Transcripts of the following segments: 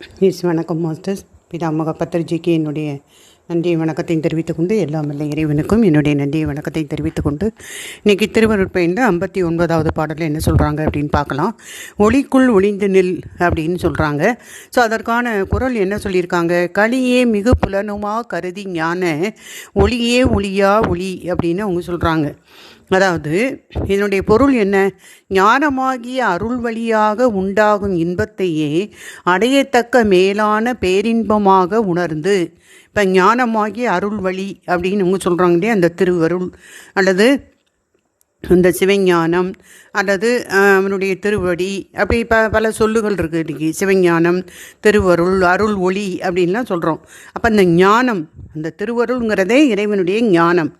S வணக்கம் masters பிதாமக பத்திரிஜிக்கு என்னுடைய நன்றிய வணக்கத்தையும் தெரிவித்துக் கொண்டு எல்லாம் வல்ல இறைவனுக்கும் என்னுடைய நன்றி வணக்கத்தையும் தெரிவித்துக் கொண்டு இன்றைக்கி திருவருட்பயனில் ஐம்பத்தி ஒன்பதாவது பாடலில் என்ன சொல்கிறாங்க அப்படின்னு பார்க்கலாம். ஒளிக்குள் ஒளிந்து நில் அப்படின்னு சொல்கிறாங்க ஸோ அதற்கான குரல் என்ன சொல்லியிருக்காங்க? களியே மிகு புலனுமா கருதி ஞான ஒளியே ஒளியா ஒளி அப்படின்னு அவங்க சொல்கிறாங்க அதாவது இதனுடைய பொருள் என்ன? ஞானமாகிய அருள் வழியாக உண்டாகும் இன்பத்தையே அடையத்தக்க மேலான பேரின்பமாக உணர்ந்து இப்போ ஞானமாகிய அருள் வழி அப்படின்னு அவங்க சொல்கிறாங்க இல்லையா? அந்த திருவருள். அல்லது இந்த சிவஞானம் அல்லது அவனுடைய திருவடி அப்படி ப பல சொல்லுகள் இருக்குது இன்றைக்கி சிவஞானம் திருவருள் அருள் ஒளி அப்படின்லாம் சொல்கிறோம் அப்போ இந்த ஞானம் அந்த திருவருள்ங்கிறதே இறைவனுடைய ஞானம்.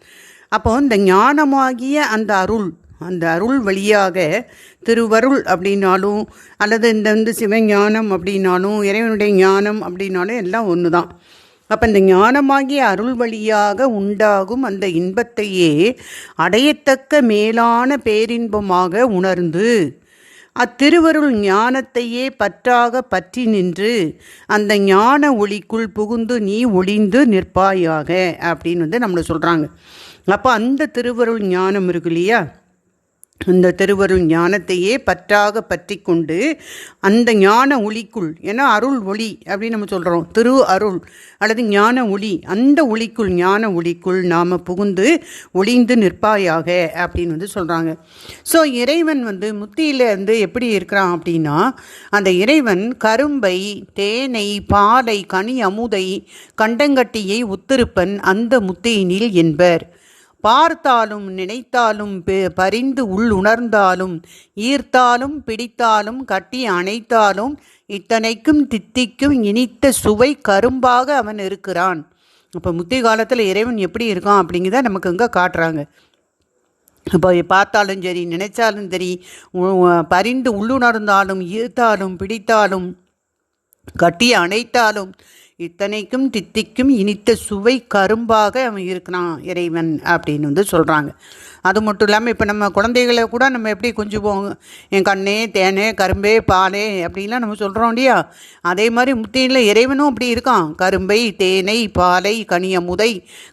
அப்போ இந்த ஞானமாகிய அந்த அருள் அந்த அருள் வழியாக திருவருள் அப்படின்னாலும் அல்லது இந்த வந்து சிவஞானம் அப்படின்னாலும் இறைவனுடைய ஞானம் அப்படின்னாலும் எல்லாம் ஒன்று தான் அப்போ இந்த ஞானமாகிய அருள் வழியாக உண்டாகும் அந்த இன்பத்தையே அடையத்தக்க மேலான பேரின்பமாக உணர்ந்து அத்திருவருள் ஞானத்தையே பற்றாக பற்றி நின்று அந்த ஞான ஒளிக்குள் புகுந்து நீ ஒளிந்து நிற்பாயாக அப்படின்னு வந்து நம்மளை சொல்கிறாங்க அப்போ அந்த திருவருள் ஞானம் இருக்கு இல்லையா? அந்த திருவருள் ஞானத்தையே பற்றாக பற்றி கொண்டு அந்த ஞான ஒளிக்குள் ஏன்னா அருள் ஒளி அப்படின்னு நம்ம சொல்கிறோம் திரு அருள் அல்லது ஞான ஒளி அந்த ஒளிக்குள் ஞான ஒளிக்குள் நாம் புகுந்து ஒளிந்து நிற்பாயாக அப்படின்னு வந்து சொல்கிறாங்க ஸோ இறைவன் வந்து முத்தியில் வந்து எப்படி இருக்கிறான் அப்படின்னா அந்த இறைவன் கரும்பை தேனை பாலை கனி அமுதை கண்டங்கட்டியை உத்திருப்பன் அந்த முத்தியினில் என்பர். பார்த்தாலும் நினைத்தாலும் பறிந்து பரிந்து உள் உணர்ந்தாலும் ஈர்த்தாலும் பிடித்தாலும் கட்டி அணைத்தாலும் இத்தனைக்கும் தித்திக்கும் இனித்த சுவை கரும்பாக அவன் இருக்கிறான். அப்போ முத்தி காலத்தில் இறைவன் எப்படி இருக்கான் அப்படிங்கிறத நமக்கு இங்கே காட்டுறாங்க. இப்போ பார்த்தாலும் சரி நினைச்சாலும் சரி பறிந்து உள்ளுணர்ந்தாலும் ஈர்த்தாலும் பிடித்தாலும் கட்டி அணைத்தாலும் இத்தனைக்கும் தித்திக்கும் இனித்த சுவை கரும்பாக அவன் இருக்கிறான் இறைவன் அப்படின்னு வந்து சொல்கிறாங்க அது மட்டும் இல்லாமல் இப்போ நம்ம குழந்தைகளை கூட நம்ம எப்படி கொஞ்சுவோம்? என் கண்ணே தேனே கரும்பே பாலே அப்படின்லாம் நம்ம சொல்கிறோம் இல்லையா? அதே மாதிரி முத்தியில் இறைவனும் அப்படி இருக்கான். கரும்பை தேனை பாலை கனியமுதை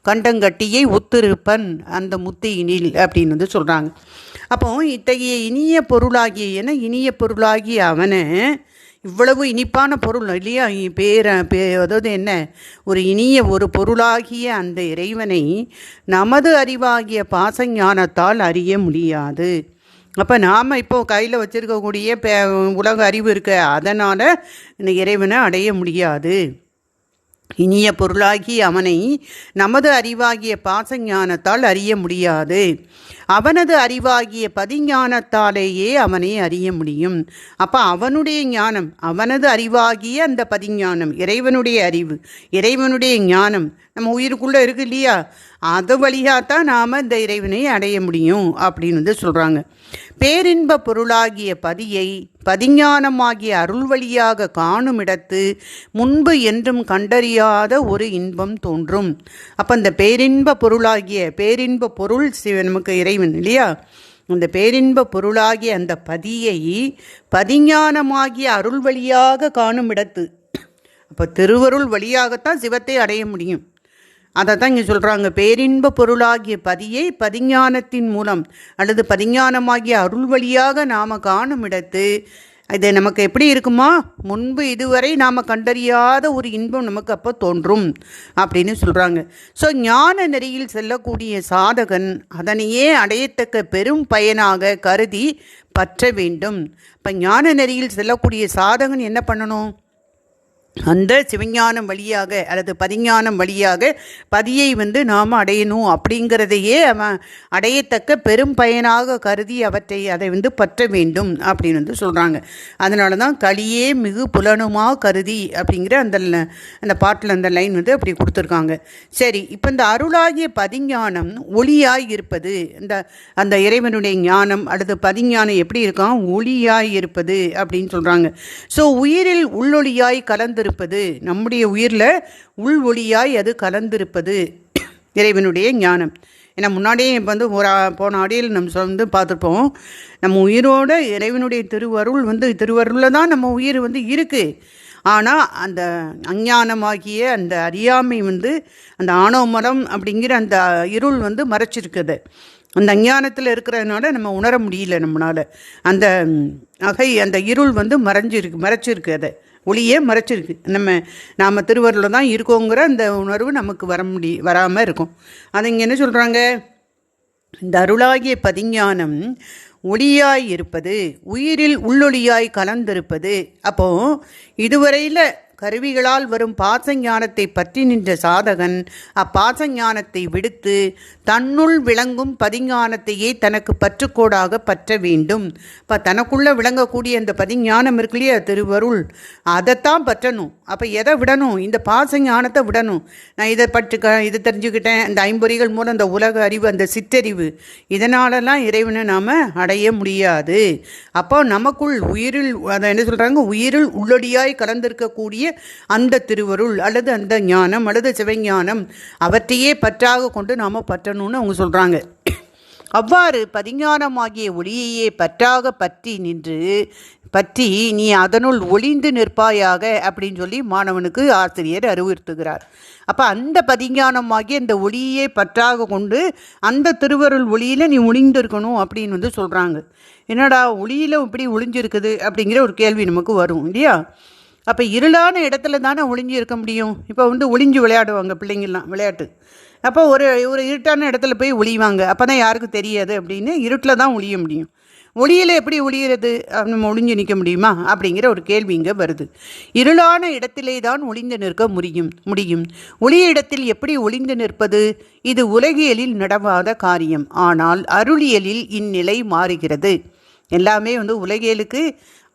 கண்டங்கட்டியை ஒத்திருப்பன் அந்த முத்தியினில் அப்படின்னு வந்து சொல்கிறாங்க அப்போ இத்தகைய இனிய பொருளாகிய என இனிய பொருளாகிய அவனை இவ்வளவு இனிப்பான பொருள் இல்லையா? பேர பே அதாவது என்ன? ஒரு இனிய ஒரு பொருளாகிய அந்த இறைவனை நமது அறிவாகிய பாசஞானத்தால் அறிய முடியாது. அப்போ நாம் இப்போ கையில் வச்சுருக்கக்கூடிய பே உலக அறிவு இருக்க. அதனால் இந்த இறைவனை அடைய முடியாது. இனிய பொருளாகி அவனை நமது அறிவாகிய பாசஞானத்தால் அறிய முடியாது. அவனது அறிவாகிய பதிஞானத்தாலேயே அவனை அறிய முடியும். அப்போ அவனுடைய ஞானம் அவனது அறிவாகிய அந்த பதிஞானம் இறைவனுடைய அறிவு இறைவனுடைய ஞானம் நம்ம உயிருக்குள்ளே இருக்கு இல்லையா? அது வழியாக தான் நாம் இந்த இறைவனை அடைய முடியும் அப்படின்னு வந்து சொல்கிறாங்க பேரின்ப பொருளாகிய பதியை பதிஞானமாகிய அருள் வழியாக காணுமிடத்து முன்பு என்றும் கண்டறியாத ஒரு இன்பம் தோன்றும். அப்போ அந்த பேரின்ப பொருளாகிய பேரின்ப பொருள் சிவ நமக்கு இறைவன் இல்லையா? அந்த பேரின்ப பொருளாகிய அந்த பதியை பதிஞானமாகிய அருள் வழியாக காணும் இடத்து அப்போ திருவருள் வழியாகத்தான் சிவத்தை அடைய முடியும். அதை தான் இங்கே சொல்கிறாங்க பேரின்ப பொருளாகிய பதியை பதிஞானத்தின் மூலம் அல்லது பதிஞானமாகிய அருள் வழியாக நாம் காணும் இடத்து. இது நமக்கு எப்படி இருக்குமா? முன்பு இதுவரை நாம் கண்டறியாத ஒரு இன்பம் நமக்கு அப்போ தோன்றும் அப்படின்னு சொல்கிறாங்க ஸோ ஞான நெறியில் செல்லக்கூடிய சாதகன் அதனையே அடையத்தக்க பெரும் பயனாக கருதி பற்ற வேண்டும். இப்போ ஞான நெறியில் செல்லக்கூடிய சாதகன் என்ன பண்ணணும்? அந்த சிவஞானம் வழியாக அல்லது பதிஞானம் வழியாக பதியை வந்து நாம் அடையணும் அப்படிங்கிறதையே அவன் அடையத்தக்க பெரும் பயனாக கருதி அவற்றை அதை வந்து பற்ற வேண்டும் அப்படின்னு வந்து சொல்கிறாங்க அதனால தான் களியே மிகு புலனுமா கருதி அப்படிங்கிற அந்த அந்த பாட்டில் அந்த லைன் வந்து அப்படி கொடுத்துருக்காங்க. சரி இப்போ இந்த அருளாகிய பதிஞானம் ஒளியாய் இருப்பது இந்த அந்த இறைவனுடைய ஞானம் அல்லது பதிஞானம் எப்படி இருக்கான் ஒளியாய் இருப்பது அப்படின்னு சொல்கிறாங்க ஸோ உயிரில் உள்ளொளியாய் கலந்து கலந்திருப்பது. நம்முடைய உயிரில் உள் ஒளியாய் அது கலந்திருப்பது. இறைவனுடைய ஞானம். ஏன்னா முன்னாடியே இப்போ வந்து ஒரு போன அடியில் நம்ம சொ- வந்து பார்த்துருப்போம். நம்ம உயிரோட இறைவனுடைய திருவருள் வந்து திருவருளில் தான் நம்ம உயிர் வந்து இருக்குது ஆனால் அந்த அஞ்ஞானமாகிய அந்த அறியாமை வந்து அந்த ஆணவ மரம் அப்படிங்கிற அந்த இருள் வந்து மறைச்சிருக்குது. அந்த அஞ்ஞானத்தில் இருக்கிறதுனால நம்ம உணர முடியல நம்மளால். அந்த அகை அந்த இருள் வந்து மறைஞ்சிருக்கு மறைச்சிருக்கு அதை. ஒளியே மறைச்சிருக்கு. நம்ம நாம் திருவருளில் தான் இருக்கோங்கிற அந்த உணர்வு நமக்கு வர முடி வராமல் இருக்கும். அது இங்கே என்ன சொல்கிறாங்க இந்த அருளாகிய பதிஞானம் ஒளியாய் இருப்பது உயிரில் உள்ளொளியாய் கலந்திருப்பது. அப்போது இதுவரையில் கருவிகளால் வரும் பாசஞானத்தை பற்றி நின்ற சாதகன் அப்பாசஞானத்தை விடுத்து தன்னுள் விளங்கும் பதிஞானத்தையே தனக்கு பற்றுக்கோடாக பற்ற வேண்டும். இப்போ தனக்குள்ளே விளங்கக்கூடிய அந்த பதிஞானம் இருக்கு இல்லையா திருவருள்? அதைத்தான் பற்றணும். அப்போ எதை விடணும்? இந்த பாசஞானத்தை விடணும். நான் இதை பற்று க இதை தெரிஞ்சுக்கிட்டேன். இந்த ஐம்பொறிகள் மூலம் அந்த உலக அறிவு அந்த சிற்றறிவு இதனாலலாம் இறைவனை நாம் அடைய முடியாது. அப்போ நமக்குள் உயிரில் அதை என்ன சொல்கிறாங்க உயிரில் உள்ளடியாய் கலந்திருக்கக்கூடிய அந்த திருவருள் அல்லது அந்த ஞானம் அல்லது சிவஞானம் அவற்றையே பற்றாக கொண்டு நாம் பற்றணும்னு அவங்க சொல்கிறாங்க அவ்வாறு பதிஞானமாகிய ஒளியையே பற்றாக பற்றி நின்று பற்றி நீ அதனுள் ஒளிந்து நிற்பாயாக அப்படின்னு சொல்லி மாணவனுக்கு ஆசிரியர் அறிவுறுத்துகிறார். அப்போ அந்த பதிஞானமாகிய இந்த ஒளியே பற்றாக கொண்டு அந்த திருவருள் ஒளியில் நீ ஒளிந்திருக்கணும் அப்படின்னு வந்து சொல்கிறாங்க என்னடா ஒளியில் இப்படி ஒளிஞ்சிருக்குது அப்படிங்கிற ஒரு கேள்வி நமக்கு வரும் இல்லையா? அப்போ இருளான இடத்துல தானே ஒளிஞ்சு இருக்க முடியும்? இப்போ வந்து ஒளிஞ்சு விளையாடுவாங்க பிள்ளைங்கள்லாம் விளையாட்டு. அப்போ ஒரு ஒரு இருட்டான இடத்துல போய் ஒளிவாங்க. அப்போ தான் யாருக்கும் தெரியாது அப்படின்னு இருட்டில் தான் ஒளிய முடியும். ஒளியில் எப்படி ஒளிகிறது நம்ம ஒளிஞ்சு நிற்க முடியுமா? அப்படிங்கிற ஒரு கேள்வி இங்கே வருது. இருளான இடத்திலே தான் ஒளிந்து நிற்க முடியும் முடியும். ஒளிய இடத்தில் எப்படி ஒளிந்து நிற்பது? இது உலகியலில் நடவாத காரியம். ஆனால் அருளியலில் இந்நிலை மாறுகிறது. எல்லாமே வந்து உலகியலுக்கு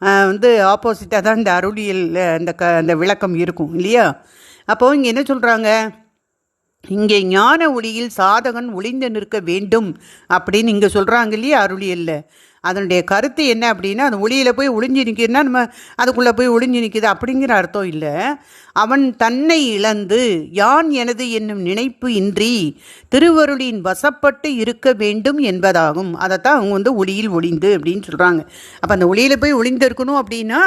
வந்து ஆப்போசிட்டாக தான் இந்த அருளியல் அந்த க அந்த விளக்கம் இருக்கும் இல்லையா? அப்போது இங்கே என்ன சொல்கிறாங்க இங்கே ஞான ஒளியில் சாதகன் ஒளிந்து நிற்க வேண்டும் அப்படின்னு இங்கே சொல்கிறாங்க இல்லையா அருளியலில்? அதனுடைய கருத்து என்ன அப்படின்னா அந்த ஒளியில் போய் ஒளிஞ்சு நிற்கிறனா நம்ம அதுக்குள்ளே போய் ஒளிஞ்சு நிற்கிது அப்படிங்கிற அர்த்தம் இல்லை. அவன் தன்னை இழந்து யான் எனது என்னும் நினைப்பு இன்றி திருவருளின் வசப்பட்டு இருக்க வேண்டும் என்பதாகும். அதைத்தான் அவங்க வந்து ஒளியில் ஒளிந்து அப்படின்னு சொல்கிறாங்க அப்போ அந்த ஒளியில் போய் ஒளிந்து இருக்கணும் அப்படின்னா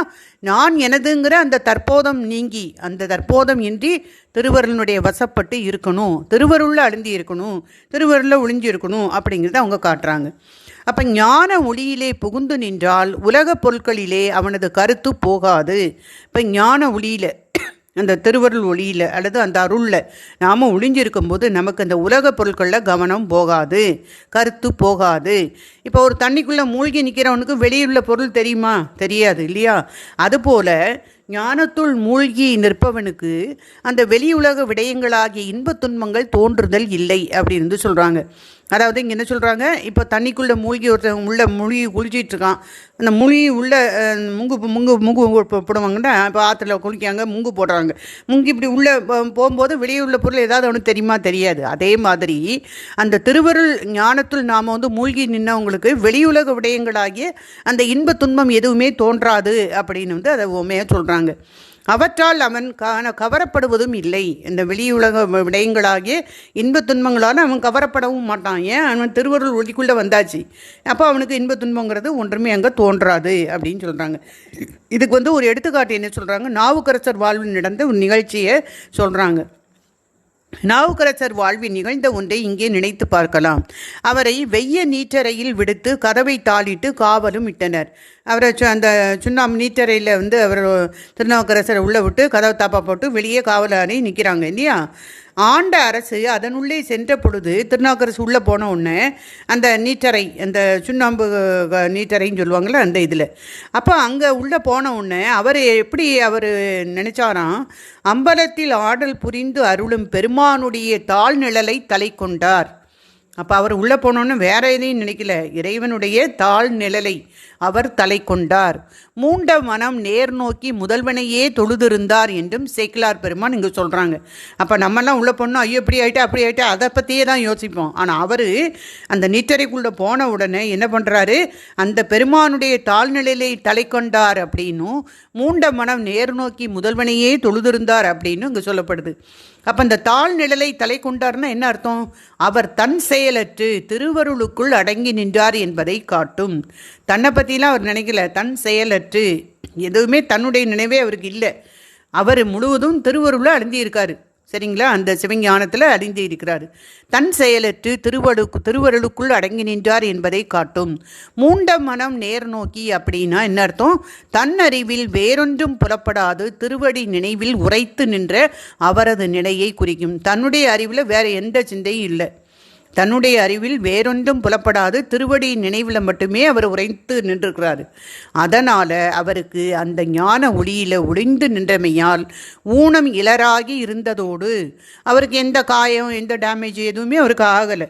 நான் எனதுங்கிற அந்த தற்போதம் நீங்கி அந்த தற்போதம் இன்றி திருவருளினுடைய வசப்பட்டு இருக்கணும் திருவருளில் அழுந்தி இருக்கணும் திருவருளில் ஒளிஞ்சு இருக்கணும் அப்படிங்கிறத அவங்க காட்டுறாங்க. அப்போ ஞான ஒளியிலே புகுந்து நின்றால் உலக பொருட்களிலே அவனது கருத்து போகாது. இப்போ ஞான ஒளியில் அந்த திருவருள் ஒளியில் அல்லது அந்த அருளில் நாம் ஒளிஞ்சிருக்கும் போது நமக்கு அந்த உலக பொருட்களில் கவனம் போகாது கருத்து போகாது. இப்போ ஒரு தண்ணிக்குள்ளே மூழ்கி நிற்கிறவனுக்கு வெளியுள்ள பொருள் தெரியுமா? தெரியாது இல்லையா? அதுபோல் ஞானத்துள் மூழ்கி நிற்பவனுக்கு அந்த வெளி உலக விடயங்களாகிய இன்பத் துன்பங்கள் தோன்றுதல் இல்லை அப்படின்னு சொல்கிறாங்க அதாவது இங்கே என்ன சொல்கிறாங்க இப்போ தண்ணிக்குள்ளே மூழ்கி ஒருத்தன் உள்ளே மூழ்கி குளிச்சிட்ருக்கான். அந்த மூழ்கி உள்ளே முங்கு முங்கு முங்கு போடுவாங்கன்னா இப்போ ஆற்றுல குளிக்காங்க முங்கு போடுறாங்க. முங்கு இப்படி உள்ளே போகும்போது வெளியே உள்ள பொருள் ஏதாவது ஒன்று தெரியுமா? தெரியாது. அதே மாதிரி அந்த திருவருள் ஞானத்தில் நாம் வந்து மூழ்கி நின்னவங்களுக்கு வெளியுலக விடயங்களாகிய அந்த இன்ப துன்பம் எதுவுமே தோன்றாது அப்படின்னு வந்து அதை உண்மையாக சொல்கிறாங்க அவற்றால் அவன் காண கவரப்படுவதும் இல்லை. இந்த வெளியுலக விடயங்களாகிய இன்ப துன்பங்களால் அவன் கவரப்படவும் மாட்டான். ஏன்? அவன் திருவருள் ஒளிக்குள்ளே வந்தாச்சு. அப்போ அவனுக்கு இன்ப துன்பங்கிறது ஒன்றுமே அங்கே தோன்றாது அப்படின்னு சொல்கிறாங்க இதுக்கு வந்து ஒரு எடுத்துக்காட்டு என்ன சொல்கிறாங்க நாவுக்கரசர் வாழ்வில் நடந்த ஒரு நிகழ்ச்சியை சொல்கிறாங்க நாவுக்கரசர் வாழ்வில் நிகழ்ந்த ஒன்றை இங்கே நினைத்து பார்க்கலாம். அவரை வெய்ய நீட்டறையில் விடுத்து கதவை தாளிட்டு காவலும் இட்டனர். அவரை அந்த சுண்ணாம் நீட்டறையில் வந்து அவர் திருநாவுக்கரசரை உள்ளே விட்டு கதவை தாப்பா போட்டு வெளியே காவலாளி நிற்கிறாங்க இல்லையா? ஆண்ட அரசு அதனுள்ளே சென்ற பொழுது திருநாவுக்கரசு உள்ளே போன உடனே அந்த நீட்டரை அந்த சுண்ணாம்பு நீட்டரைன்னு சொல்லுவாங்கள்ல அந்த இதில். அப்போ அங்கே உள்ளே போன உடனே அவர் எப்படி அவர் நினச்சாராம் அம்பலத்தில் ஆடல் புரிந்து அருளும் பெருமானுடைய தாழ்நிழலை தலை கொண்டார். அப்போ அவர் உள்ளே போனோன்னு வேற எதையும் நினைக்கல. இறைவனுடைய தாழ் நிழலை அவர் தலை கொண்டார். மூண்ட மனம் நேர் நோக்கி முதல்வனையே தொழுதிருந்தார் என்றும் சேக்கிலார் பெருமான் இங்கே சொல்கிறாங்க அப்போ நம்மெல்லாம் உள்ளே போனோம் ஐயோ இப்படி ஆகிட்டா அப்படி ஆகிட்டா அதை பற்றியே தான் யோசிப்போம். ஆனால் அவர் அந்த நீச்சரைக்குள்ளே போன உடனே என்ன பண்ணுறாரு அந்த பெருமானுடைய தாழ்நிலையை தலை கொண்டார் அப்படின்னும் மூண்ட மனம் நேர் நோக்கி முதல்வனையே தொழுதிருந்தார் அப்படின்னு இங்கே சொல்லப்படுது. அப்போ அந்த தாழ்நிழலை தலை கொண்டார்னா என்ன அர்த்தம்? அவர் தன் செயலற்று திருவருளுக்குள் அடங்கி நின்றார் என்பதை காட்டும். தன்னை பற்றிலாம் அவர் நினைக்கல. தன் செயலற்று. எதுவுமே தன்னுடைய நினைவே அவருக்கு இல்லை. அவர் முழுவதும் திருவருளில் அழுந்தி சரிங்களா? அந்த சிவஞானத்தில் அழிந்து இருக்கிறார். தன் செயலற்று திருவடுக்கு திருவருளுக்குள் அடங்கி நின்றார் என்பதை காட்டும். மூண்ட மனம் நேர் நோக்கி அப்படின்னா என்ன அர்த்தம்? தன் அறிவில் வேறொன்றும் புலப்படாது திருவடி நினைவில் உரைத்து நின்ற அவரது நிலையை குறிக்கும். தன்னுடைய அறிவில் வேறு எந்த சிந்தையும் இல்லை. தன்னுடைய அறிவில் வேறொன்றும் புலப்படாது திருவடி நினைவில் மட்டுமே அவர் உரைத்து நின்றிருக்கிறார். அதனால் அவருக்கு அந்த ஞான ஒளியில் ஒளிந்து நின்றமையால் ஊனம் இலராகி இருந்ததோடு அவருக்கு எந்த காயம் எந்த டேமேஜ் எதுவுமே அவருக்கு ஆகலை.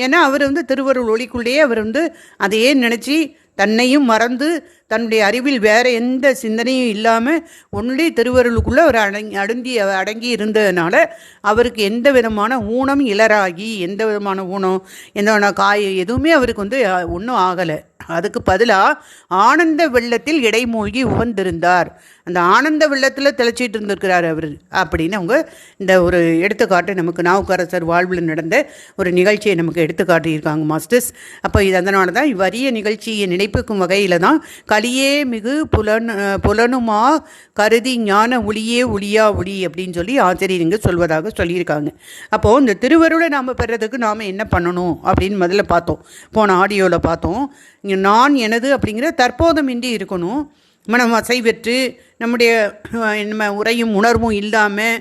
ஏன்னா அவர் வந்து திருவருள் ஒளிக்குள்ளேயே அவர் வந்து அதையே நினச்சி தன்னையும் மறந்து தன்னுடைய அறிவில் வேறு எந்த சிந்தனையும் இல்லாமல் ஒன்லி திருவருளுக்குள்ளே அவர் அடங்கி அடங்கி அடங்கி இருந்ததுனால அவருக்கு எந்த விதமான ஊனம் இளராகி எந்த விதமான ஊனம் எந்த விதமான காய் எதுவுமே அவருக்கு வந்து ஒன்றும் ஆகலை. அதுக்கு பதிலாக ஆனந்த வெள்ளத்தில் இடைமூழ்கி உகந்திருந்தார் அந்த ஆனந்த வெள்ளத்தில் தெளிச்சிட்டு இருந்திருக்கிறார் அவர் அப்படின்னு அவங்க இந்த ஒரு எடுத்துக்காட்டு நமக்கு நாவுக்கரசர் வாழ்வில் நடந்த ஒரு நிகழ்ச்சியை நமக்கு எடுத்துக்காட்டியிருக்காங்க மாஸ்டர்ஸ். அப்போ இது அதனால தான் இவ்வறிய நிகழ்ச்சியை நினைப்புக்கும் வகையில் தான் கலியே மிகு புலன் புலனுமா? கருதி ஞான ஒளியே ஒளியா ஒளி அப்படின்னு சொல்லி ஆசிரியர் சொல்வதாக சொல்லியிருக்காங்க. அப்போது இந்த திருவருளை நாம் பெறதுக்கு நாம் என்ன பண்ணணும் அப்படின்னு முதல்ல பார்த்தோம். போன ஆடியோவில் பார்த்தோம். நான் எனது அப்படிங்கிற தற்போதமின்றி இருக்கணும். மனம் அசைவற்று நம்முடைய நம்ம உரையும் உணர்வும் இல்லாமல்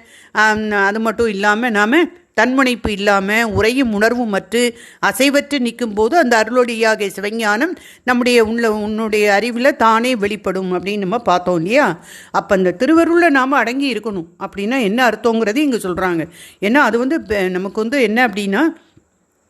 அது மட்டும் இல்லாமல் நாம் தன்முனைப்பு இல்லாமல் உரையும் உணர்வும் மற்று அசைவற்று நிற்கும் போது அந்த அருளொடியாக சிவஞானம் நம்முடைய உள்ள உன்னுடைய அறிவில் தானே வெளிப்படும் அப்படின்னு நம்ம பார்த்தோம் இல்லையா? அப்போ அந்த திருவருளில் நாம் அடங்கி இருக்கணும். அப்படின்னா என்ன அர்த்தங்கிறது இங்கே சொல்கிறாங்க ஏன்னா அது வந்து நமக்கு வந்து என்ன அப்படின்னா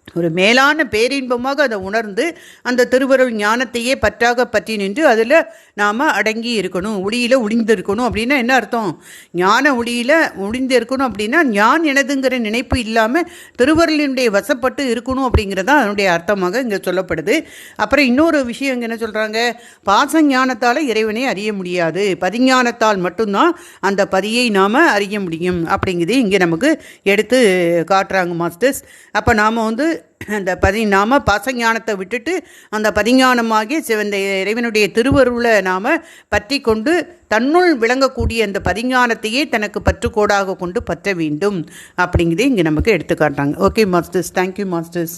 ஒரு மேலான பேரின்பமாக அதை உணர்ந்து அந்த திருவருள் ஞானத்தையே பற்றாக பற்றி நின்று அதில் நாம் அடங்கி இருக்கணும் ஒளியில் ஒளிந்திருக்கணும் அப்படின்னா என்ன அர்த்தம்? ஞான ஒளியில் ஒளிந்து இருக்கணும் அப்படின்னா ஞான் எனதுங்கிற நினைப்பு இல்லாமல் திருவருளினுடைய வசப்பட்டு இருக்கணும் அப்படிங்கிறது தான் அதனுடைய அர்த்தமாக இங்கே சொல்லப்படுது. அப்புறம் இன்னொரு விஷயம் இங்கே என்ன சொல்கிறாங்க பாச ஞானத்தால் இறைவனை அறிய முடியாது. பதிஞானத்தால் மட்டும்தான் அந்த பதியை நாம் அறிய முடியும் அப்படிங்கிறது இங்கே நமக்கு எடுத்து காட்டுறாங்க மாஸ்டர்ஸ். அப்போ நாம் வந்து அந்த பதி நாம் பாசஞானத்தை விட்டுட்டு அந்த பதிஞானமாகி சிவந்த இறைவனுடைய திருவருளை நாம் பற்றி கொண்டு தன்னுள் விளங்கக்கூடிய அந்த பதிஞானத்தையே தனக்கு பற்றுக்கோடாக கொண்டு பற்ற வேண்டும். அப்படிங்கிறதே இங்கே நமக்கு எடுத்துக்காட்டாங்க okay masters thank you masters